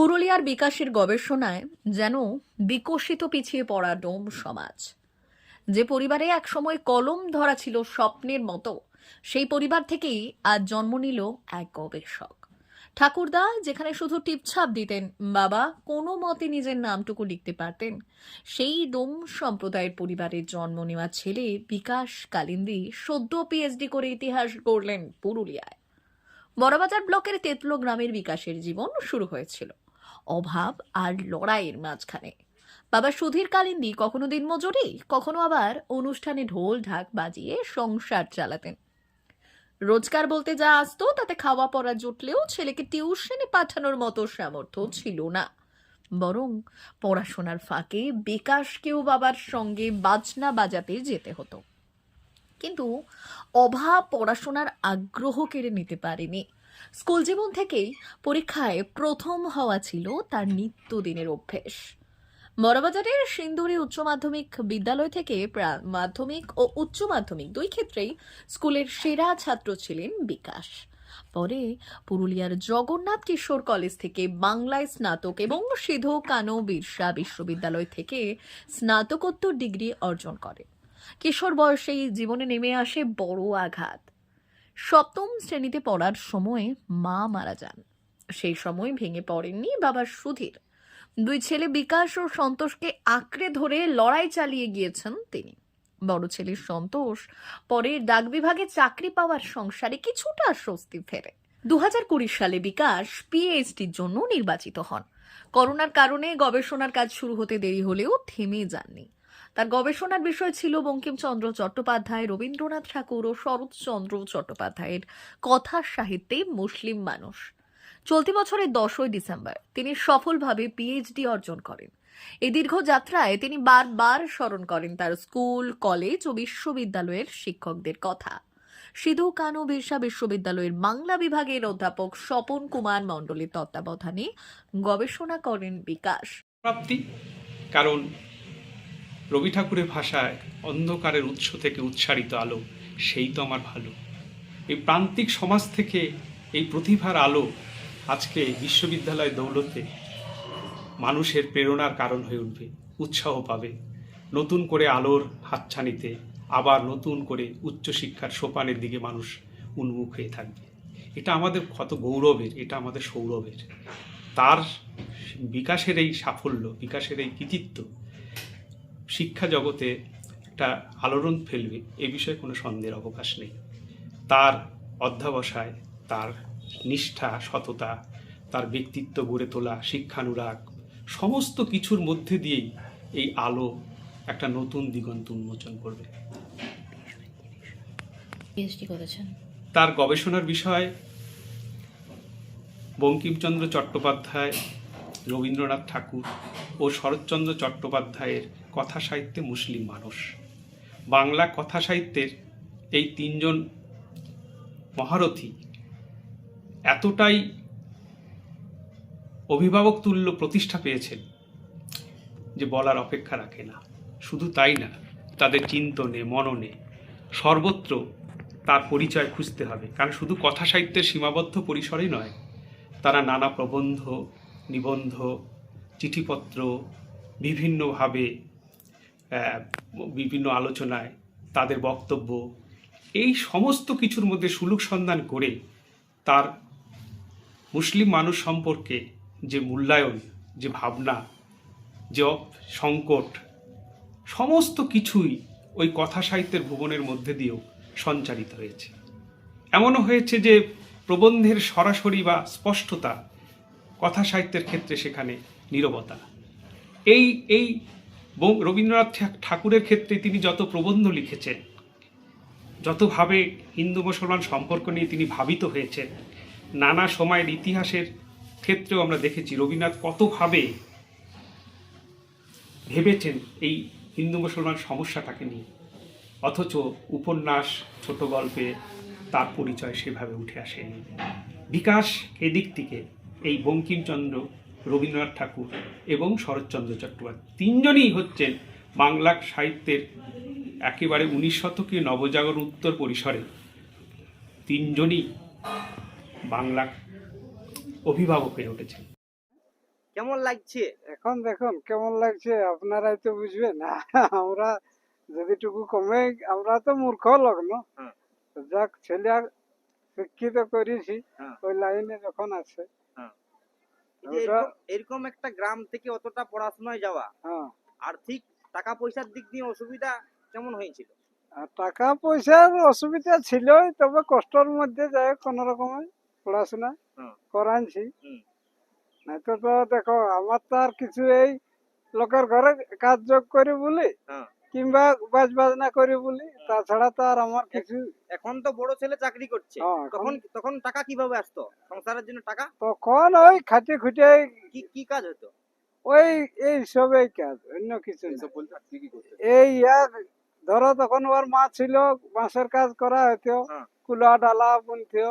পুরুলিয়ার বিকাশের গবেষণায় যেন বিকশিত পিছিয়ে পড়া ডোম সমাজ। যে পরিবারে একসময় কলম ধরা ছিল স্বপ্নের মতো, সেই পরিবার থেকেই আজ জন্ম নিল এক গবেষক। ঠাকুরদা, যেখানে শুধু টিপছাপ দিতেন, বাবা কোনো মতে নিজের নামটুকু লিখতে পারতেন, সেই ডোম সম্প্রদায়ের পরিবারের জন্ম নেওয়া ছেলে বিকাশ কালিন্দি সদ্য পিএইচডি করে ইতিহাস গড়লেন পুরুলিয়ায়। বড়বাজার ব্লকের তেতলো গ্রামের বিকাশের জীবন শুরু হয়েছিল। অভাব আর লড়াইয়ের মাঝখানে। বাবা সুধীর কালিন্দি কখনো দিনমজুরি কখনো আবার অনুষ্ঠানে ঢোল ঢাক বাজিয়ে সংসার চালাতেন। রোজগার বলতে যা আসতো, তাতে খাওয়া পড়া জুটলেও ছেলেকে টিউশনে পাঠানোর মতো সামর্থ্য ছিল না। বরং পড়াশোনার ফাঁকে বিকাশকেও বাবার সঙ্গে বাজনা বাজাতে যেতে হতো। কিন্তু অভাব পড়াশোনার আগ্রহ কেড়ে নিতে পারেনি। স্কুল জীবন থেকেই পরীক্ষায় প্রথম হওয়া ছিল তার নিত্যদিনের অভ্যেস। বড়বাজারের সিন্দুরি উচ্চ মাধ্যমিক বিদ্যালয় থেকে মাধ্যমিক ও উচ্চ মাধ্যমিক দুই ক্ষেত্রেই স্কুলের সেরা ছাত্র ছিলেন বিকাশ। পরে পুরুলিয়ার জগন্নাথ কিশোর কলেজ থেকে বাংলায় স্নাতক এবং সিধু কানো বিরসা বিশ্ববিদ্যালয় থেকে স্নাতকোত্তর ডিগ্রি অর্জন করে কিশোর বয়সেই জীবনে নেমে আসে বড় আঘাত। সপ্তম শ্রেণীতে পড়ার সময়ে মা মারা যান। সেই সময় ভেঙে পড়েননি বাবা সুধীর। দুই ছেলে বিকাশ ও সন্তোষকে আঁকড়ে ধরে লড়াই চালিয়ে গিয়েছেন তিনি। বড় ছেলে সন্তোষ পরে ডাক বিভাগে চাকরি পাওয়ার সংসারে কিছুটা স্বস্তি ফেরে দু সালে বিকাশ পিএইচডির জন্য নির্বাচিত হন। করোনার কারণে গবেষণার কাজ শুরু হতে দেরি হলেও থেমে যাননি। তার গবেষণার বিষয় ছিল বঙ্কিমচন্দ্র চট্টোপাধ্যায়, রবীন্দ্রনাথ ঠাকুর ও শরৎচন্দ্র চট্টোপাধ্যায়ের কথা সাহিত্যে মুসলিম মানুষ। চলতি বছরের দশই ডিসেম্বর তিনি সফলভাবে পিএইচডি অর্জন করেন। এই দীর্ঘ যাত্রায় তিনি বারবার স্মরণ করেন তার স্কুল, কলেজ ও বিশ্ববিদ্যালয়ের শিক্ষকদের কথা। সিধু কানু বিরসা বিশ্ববিদ্যালয়ের বাংলা বিভাগের অধ্যাপক স্বপন কুমার মণ্ডলের তত্ত্বাবধানে গবেষণা করেন বিকাশ। প্রাপ্তি কারণ রবি ঠাকুরের ভাষায় অন্ধকারের উৎস থেকে উচ্চারিত আলো, সেই তো আমার ভালো। এই প্রান্তিক সমাজ থেকে এই প্রতিভার আলো আজকে বিশ্ববিদ্যালয় দৌলতে মানুষের প্রেরণার কারণ হয়ে উঠবে, উৎসাহ পাবে। নতুন করে আলোর হাতছানিতে আবার নতুন করে উচ্চশিক্ষার সোপানের দিকে মানুষ উন্মুখ হয়ে থাকবে। এটা আমাদের কত গৌরবের, এটা আমাদের সৌরভের। তার বিকাশের এই সাফল্য, বিকাশের এই কৃতিত্ব শিক্ষা জগতে একটা আলোড়ন ফেলবে এ বিষয়ে কোনো সন্দেহের অবকাশ নেই। তার অধ্যাবসায় তার নিষ্ঠা সততা তার ব্যক্তিত্ব গড়ে তোলা শিক্ষানুরাগ সমস্ত কিছুর মধ্যে দিয়েই এই আলো একটা নতুন দিগন্ত উন্মোচন করবে। তার গবেষণার বিষয় বঙ্কিমচন্দ্র চট্টোপাধ্যায় রবীন্দ্রনাথ ঠাকুর ও শরৎচন্দ্র চট্টোপাধ্যায়ের কথা সাহিত্যে মুসলিম মানুষ। বাংলা কথা সাহিত্যের এই তিনজন মহারথী এতটাই অভিভাবক তুল্য প্রতিষ্ঠা পেয়েছেন যে বলার অপেক্ষা রাখে না। শুধু তাই না, তাদের চিন্তনে, মননে সর্বত্র তার পরিচয় খুঁজতে হবে। কারণ শুধু কথা সাহিত্যের সীমাবদ্ধ পরিসরেই নয়, তারা নানা প্রবন্ধ, নিবন্ধ, চিঠিপত্র, বিভিন্নভাবে বিভিন্ন আলোচনায় তাদের বক্তব্য, এই সমস্ত কিছুর মধ্যে সুলুক সন্ধান করে তার মুসলিম মানুষ সম্পর্কে যে মূল্যায়ন, যে ভাবনা, যে সংকট, সমস্ত কিছুই ওই কথা সাহিত্যের ভুবনের মধ্যে দিয়েও সঞ্চারিত হয়েছে। এমনও হয়েছে যে প্রবন্ধের সরাসরি বা স্পষ্টতা কথা সাহিত্যের ক্ষেত্রে সেখানে নীরবতা। এই এই বং- রবীন্দ্রনাথ ঠাকুরের ক্ষেত্রে তিনি যত প্রবন্ধ লিখেছেন, যতভাবে হিন্দু মুসলমান সম্পর্ক নিয়ে তিনি ভাবিত হয়েছেন, নানা সময়ের ইতিহাসের ক্ষেত্রেও আমরা দেখেছি রবীন্দ্রনাথ কতভাবে ভেবেছেন এই হিন্দু মুসলমান সমস্যাটাকে নিয়ে। অথচ উপন্যাস, ছোট গল্পে তার পরিচয় সেভাবে উঠে আসেনি। বিকাশ এদিক থেকে এই বঙ্কিমচন্দ্র রবীন্দ্রনাথ ঠাকুর এবং শরৎচন্দ্র চট্টোপাধ্যায়। তিনজনই হচ্ছেন বাংলা সাহিত্যের একেবারে উনিশ শতকীয় নবজাগর উত্তর পরিসরে। তিনজনই বাংলা অভিভাবক হয়ে উঠেছেন। কেমন লাগছে? এখন দেখুন কেমন লাগছে? আপনারাই তো বুঝবেন। আমরা যদিটুকু কমে আমরা তো মূর্খ লোক না? হ্যাঁ। যাক ছেলে শিক্ষিত করেছি হ্যাঁ। ওই লাইনে যখন আছে। এরকম- একটা গ্রাম থেকে অতটা পড়াশোনায় যাওয়া হ্যাঁ আর্থিক টাকা পয়সার দিক দিয়ে অসুবিধা কেমন হয়েছিল টাকা পয়সার অসুবিধা ছিলই তবে কষ্টর মধ্যে যায় কোন রকমে পড়াশোনা। করাইছি। নয়তো তো দেখো আমার তো আর কিছু এই লোকের ঘরে কাজ যোগ করি বলি। কিংবা বাজ বাজনা করি বলি তাছাড়া তো আর আমার কিছু এখন তো বড় ছেলে চাকরি করছে। হ্যাঁ, তখন তখন টাকা কীভাবে আসতো? সংসারের জন্য টাকা? তখন ওই খাটে খুঁটে কি কি কাজ হতো? ওই এই সবই কাজ অন্য কিছু এই এক ধরো তখন ওর মা ছিল বাঁশের কাজ করা হইতো হ্যাঁ। কুলা ডালা বুনতো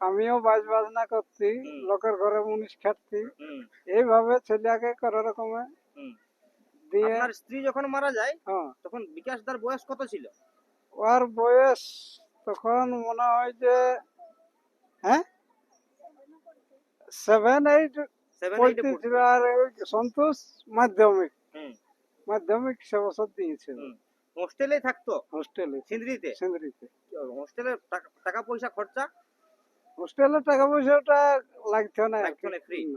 আমিও বাজ বাজনা করছি লোকের ঘরে মুনিশ খাটছি। এইভাবে ছেলেকে কোন রকমে। আপনার স্ত্রী যখন মারা যায় হ্যাঁ। তখন বিকাশ দার বয়স কত ছিল? ওর বয়স তখন মনে হয় যে হ্যাঁ? সেভেন এইট আর সন্তোষ মাধ্যমিক। মাধ্যমিক সে বছর দিয়েছিল। হোস্টেলে থাকতো? হোস্টেলে। সিন্দ্রিতে? সিন্দ্রিতে। হোস্টেলে টাকা- টাকা পয়সা খরচা? হোস্টেলে টাকা পয়সাটা লাগতো না লাগতো না, free?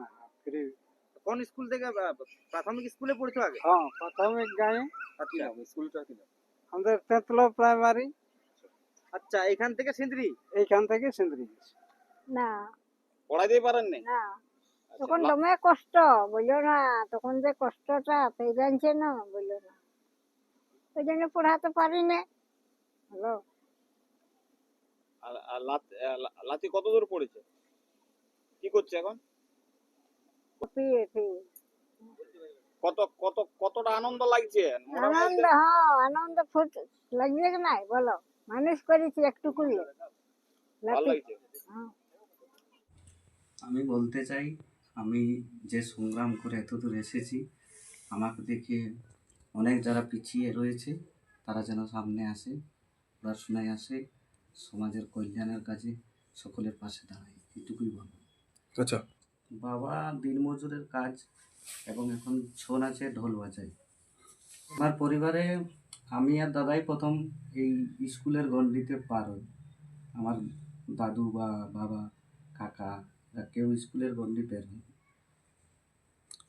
কোন স্কুল থেকে প্রাথমিক স্কুলে পড়তো আগে? হ্যাঁ প্রাথমিক গায়ে আচ্ছা আমাদের তেতলো প্রাইমারি আচ্ছা এখান থেকে সিন্দ্রি? এইখান থেকে সিন্দ্রি। না। পড়াইতে পারেন না। তখন দমে কষ্ট বলল না তখন যে কষ্টটা জানছে না বলল না। ওই জন্য পড়াতে পারি না হ্যালো লাতি কত দূর পড়েছে? কি করছে এখন? কত কত কতটা আনন্দ লাগছে? আনন্দ হ্যাঁ আনন্দ ফুট লাগবে কি নাই? বলো। মানুষ করেছি একটু করলে হ্যাঁ। আমি বলতে চাই আমি যে সংগ্রাম করে এতদূর এসেছি আমাকে দেখে অনেক যারা পিছিয়ে রয়েছে তারা যেন সামনে আসে পড়াশোনায় আসে সমাজের কল্যাণের কাজে সকলের পাশে দাঁড়ায়। এটুকুই বলব। আচ্ছা। বাবা দিনমজুরের কাজ এবং এখন ছৌ নাচে ঢোল বাজায়। আমার পরিবারে আমি আর দাদাই প্রথম এই স্কুলের গণ্ডিতে পার হই। আমার দাদু বা বাবা কাকা কেউ স্কুলের গণ্ডি হয়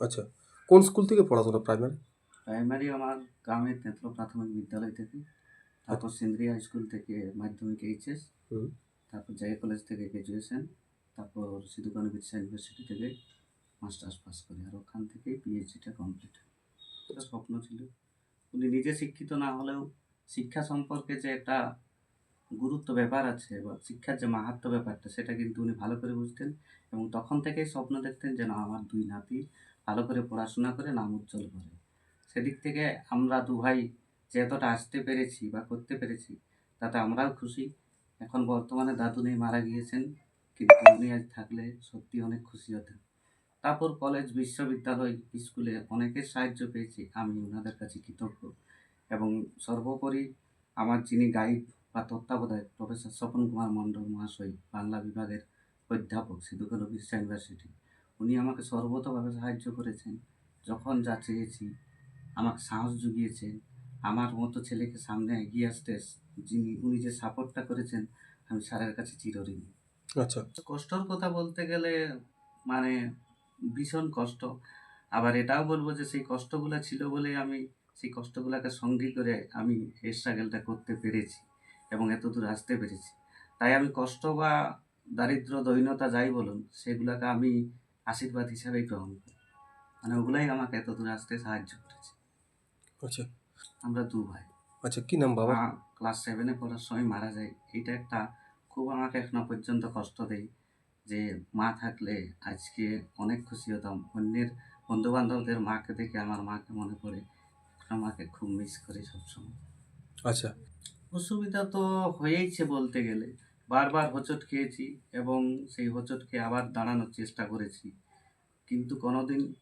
আচ্ছা কোন স্কুল থেকে পড়াশোনা প্রাইমারি? প্রাইমারি আমার গ্রামের তেঁতলো প্রাথমিক বিদ্যালয় থেকে তারপর সিন্দ্রিয়া স্কুল থেকে মাধ্যমিক এইচএস। তারপর জায়গা কলেজ থেকে গ্র্যাজুয়েশন তারপর সিধুকানু বিরসা ইউনিভার্সিটি থেকে মাস্টার্স পাস করি আর ওখান থেকে পিএইচডিটা কমপ্লিট এটা স্বপ্ন ছিল। উনি নিজে শিক্ষিত না হলেও শিক্ষা সম্পর্কে যে একটা গুরুত্ব ব্যাপার আছে বা শিক্ষার যে মাহাত্ম ব্যাপারটা, সেটা কিন্তু উনি ভালো করে বুঝতেন এবং তখন থেকেই স্বপ্ন দেখতেন যেন আমার দুই নাতি ভালো করে পড়াশোনা করে নাম উজ্জ্বল করে। সেদিক থেকে আমরা দু ভাই যে এতটা আসতে পেরেছি বা করতে পেরেছি, তাতে আমরাও খুশি। এখন বর্তমানে দাদু নেই, মারা গিয়েছেন। কিন্তু উনি আজ থাকলে সত্যি অনেক খুশি হতেন তারপর কলেজ বিশ্ববিদ্যালয় স্কুলে অনেকের সাহায্য পেয়েছি। আমি ওনাদের কাছে কৃতজ্ঞ এবং সর্বোপরি আমার যিনি গাইড বা তত্ত্বাবধায়ক, প্রফেসর স্বপন কুমার মণ্ডল মহাশয়, বাংলা বিভাগের অধ্যাপক সিধুকানু বিরসা ইউনিভার্সিটি, উনি আমাকে সর্বতভাবে সাহায্য করেছেন। যখন যা চেয়েছি, আমাকে সাহস জুগিয়েছেন, আমার মতো ছেলেকে সামনে এগিয়ে আসতে যিনি উনি যে সাপোর্টটা করেছেন, আমি স্যারের কাছে চিরঋণী। আচ্ছা। কষ্টর কথা বলতে গেলে মানে ভীষণ কষ্ট। আবার এটাও বলব যে সেই কষ্টগুলো ছিল বলে আমি সেই কষ্টগুলোকে সঙ্গী করে আমি এই স্ট্রাগলটা করতে পেরেছি এবং এত দূর আসতে পেরেছি। তাই আমি কষ্ট বা দারিদ্র দৈন্যতা যাই বলুন সেগুলোকে আমি আশীর্বাদ হিসাবেই গ্রহণ করি। মানে ওগুলাই আমাকে এত দূর আসতে সাহায্য করেছে। আচ্ছা। আমরা দু ভাই। আচ্ছা কি নাম বাবা? ক্লাস সেভেনে পড়ার সময় মারা যায়। এটা একটা খুব আমাকে এখনও পর্যন্ত কষ্ট দেয় যে মা থাকলে আজকে অনেক খুশি হতাম। অন্যের বন্ধু বান্ধবদের মাকে দেখে আমার মাকে মনে পড়ে এখন মাকে খুব মিস করি সবসময়। আচ্ছা। অসুবিধা তো হয়েইছে বলতে গেলে। বারবার হোঁচট খেয়েছি এবং সেই হোঁচট খেয়ে আবার দাঁড়ানোর চেষ্টা করেছি। কিন্তু কোনোদিন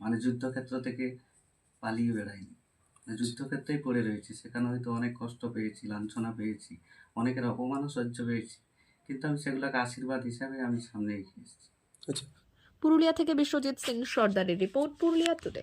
মানে যুদ্ধক্ষেত্র থেকে পালিয়ে বেড়াইনি। মানে যুদ্ধক্ষেত্রেই পড়ে রয়েছি। সেখানে হয়তো অনেক কষ্ট পেয়েছি লাঞ্ছনা পেয়েছি। অনেকের অপমানও সহ্য হয়েছে। কিন্তু আমি সেগুলোকে আশীর্বাদ হিসাবে আমি সামনে এগিয়ে এসেছি। পুরুলিয়া থেকে বিশ্বজিৎ সিং সর্দারের রিপোর্ট, পুরুলিয়া টুডে।